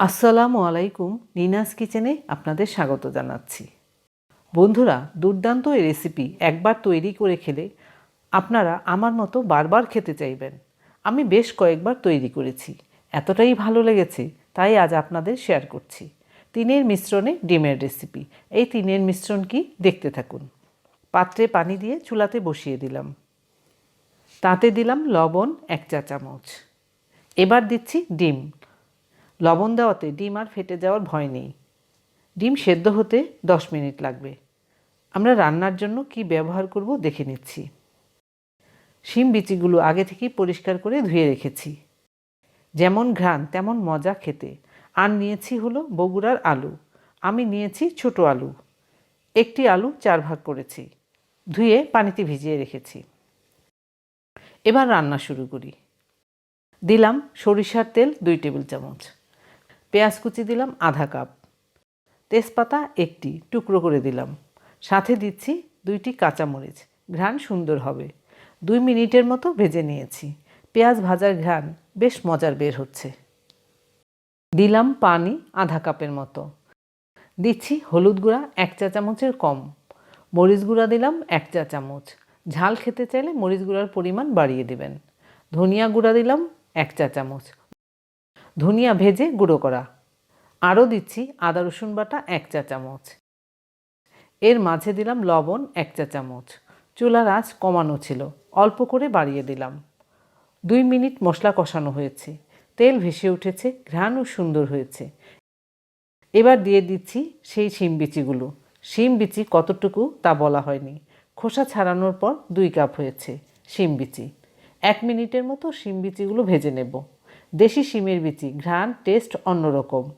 আসসালামু আলাইকুম নিনাস কিচেনে আপনাদের স্বাগত জানাচ্ছি। বন্ধুরা, দুর্দান্ত এই রেসিপি একবার তৈরি করে খেলে আপনারা আমার মতো বারবার খেতে চাইবেন। আমি বেশ কয়েকবার তৈরি করেছি, এতটাই ভালো লেগেছে, তাই আজ আপনাদের শেয়ার করছি। তিনের মিশ্রণে ডিমের রেসিপি, এই তিনের মিশ্রণ কি দেখতে থাকুন। পাত্রে পানি দিয়ে চুলাতে বসিয়ে দিলাম। তাতে দিলাম লবণ এক চা চামচ এবার দিচ্ছি ডিম। লবণ দেওয়াতে ডিম আর ফেটে যাওয়ার ভয় নেই। ডিম সেদ্ধ হতে দশ মিনিট লাগবে। আমরা রান্নার জন্য কি ব্যবহার করব দেখে নিচ্ছি। শিম বিচিগুলো আগে থেকেই পরিষ্কার করে ধুয়ে রেখেছি। যেমন ঘ্রাণ, তেমন মজা খেতে। আর নিয়েছি হলো বগুড়ার আলু। আমি নিয়েছি ছোট আলু। একটি আলু চার ভাগ করেছি। ধুয়ে পানিতে ভিজিয়ে রেখেছি। এবার রান্না শুরু করি। দিলাম সরিষার তেল দুই টেবিল চামচ। পেঁয়াজ কুচি দিলাম আধা কাপ। তেজপাতা একটি টুকরো করে দিলাম। সাথে দিচ্ছি দুইটি কাঁচামরিচ। ঘ্রাণ সুন্দর হবে। দুই মিনিটের মতো ভেজে নিয়েছি। পেঁয়াজ ভাজার ঘ্রাণ বেশ মজার বের হচ্ছে। দিলাম পানি আধা কাপের মতো। দিচ্ছি হলুদ গুঁড়া এক চা চামচের কম। মরিচ গুঁড়া দিলাম এক চা চামচ। ঝাল খেতে চাইলে মরিচ গুঁড়ার পরিমাণ বাড়িয়ে দেবেন। ধনিয়া গুঁড়া দিলাম এক চা চামচ। ধনিয়া ভেজে গুঁড়ো করা। আরও দিচ্ছি আদা, রসুন বাটা, এক চা চামচ। এর মাঝে দিলাম লবণ, এক চা চামচ। চুলার আঁচ কমানো ছিল, অল্প করে বাড়িয়ে দিলাম। দুই মিনিট মশলা কষানো হয়েছে। তেল ভেসে উঠেছে, ঘ্রাণও সুন্দর হয়েছে। এবার দিয়ে দিচ্ছি সেই শিম বিচিগুলো। শিম বিচি কতটুকু তা বলা হয়নি। খোসা ছাড়ানোর পর দুই কাপ হয়েছে শিম বিচি। এক মিনিটের মতো শিম বিচিগুলো ভেজে নেব। দেশি শিমের বিচি, ঘ্রাণ, টেস্ট অন্যরকম।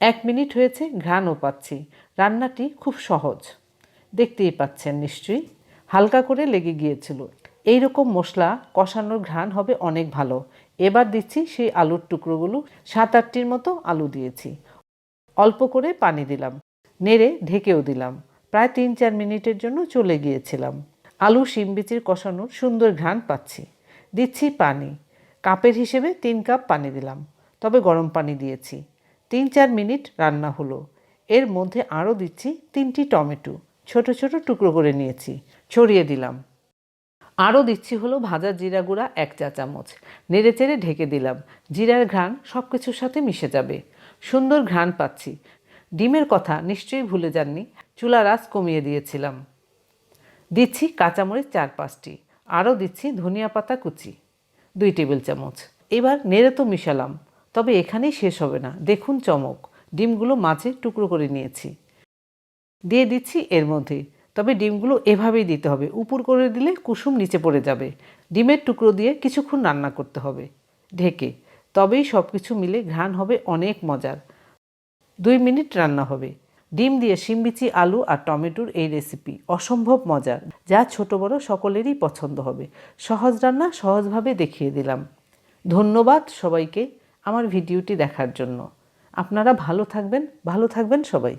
এক মিনিট হয়েছে, ঘ্রাণও পাচ্ছি। রান্নাটি খুব সহজ। দেখতেই পাচ্ছেন নিশ্চয়ই। হালকা করে লেগে গিয়েছিল। এই রকম মশলা কষানোর ঘ্রাণ হবে অনেক ভালো। এবার দিচ্ছি সেই আলুর টুকরোগুলো। সাত আটটির মতো আলু দিয়েছি। অল্প করে পানি দিলাম। নেড়ে ঢেকেও দিলাম। প্রায় তিন চার মিনিটের জন্য চলে গিয়েছিলাম। আলু শিম বিচির কষানোর সুন্দর ঘ্রাণ পাচ্ছি। দিচ্ছি পানি। কাপের হিসেবে তিন কাপ পানি দিলাম, তবে গরম পানি দিয়েছি। তিন চার মিনিট রান্না হলো। এর মধ্যে আরও দিচ্ছি তিনটি টমেটো, ছোট ছোট টুকরো করে নিয়েছি, ছড়িয়ে দিলাম। আরও দিচ্ছি হলো ভাজা জিরা গুঁড়া এক চা চামচ। নেড়ে চেড়ে ঢেকে দিলাম। জিরার ঘ্রাণ সব কিছুর সাথে মিশে যাবে। সুন্দর ঘ্রাণ পাচ্ছি। ডিমের কথা নিশ্চয়ই ভুলে যাননি চুলা আঁচ কমিয়ে দিয়েছিলাম। দিচ্ছি কাঁচামরিচ চার পাঁচটি। আরও দিচ্ছি ধনিয়া পাতা কুচি। দুই টেবিল চামচ। এবার নেড়ে তো মিশালাম তবে এখানেই শেষ হবে না। দেখুন চমক। ডিমগুলো মাঝে টুকরো করে নিয়েছি। দিয়ে দিচ্ছি এর মধ্যে। তবে ডিমগুলো এভাবেই দিতে হবে। উপর করে দিলে কুসুম নিচে পড়ে যাবে। ডিমের টুকরো দিয়ে কিছুক্ষণ রান্না করতে হবে। ঢেকে। তবেই সব কিছু মিলে ঘ্রাণ হবে অনেক মজার। দুই মিনিট রান্না হবে। ডিম দিয়ে শিমবিচি আলু আর টমেটোর এই রেসিপি অসম্ভব মজার, যা ছোট বড় সকলেরই পছন্দ হবে। সহজ রান্না সহজভাবে দেখিয়ে দিলাম। ধন্যবাদ সবাইকে আমার ভিডিওটি দেখার জন্য। আপনারা ভালো থাকবেন ভালো থাকবেন সবাই।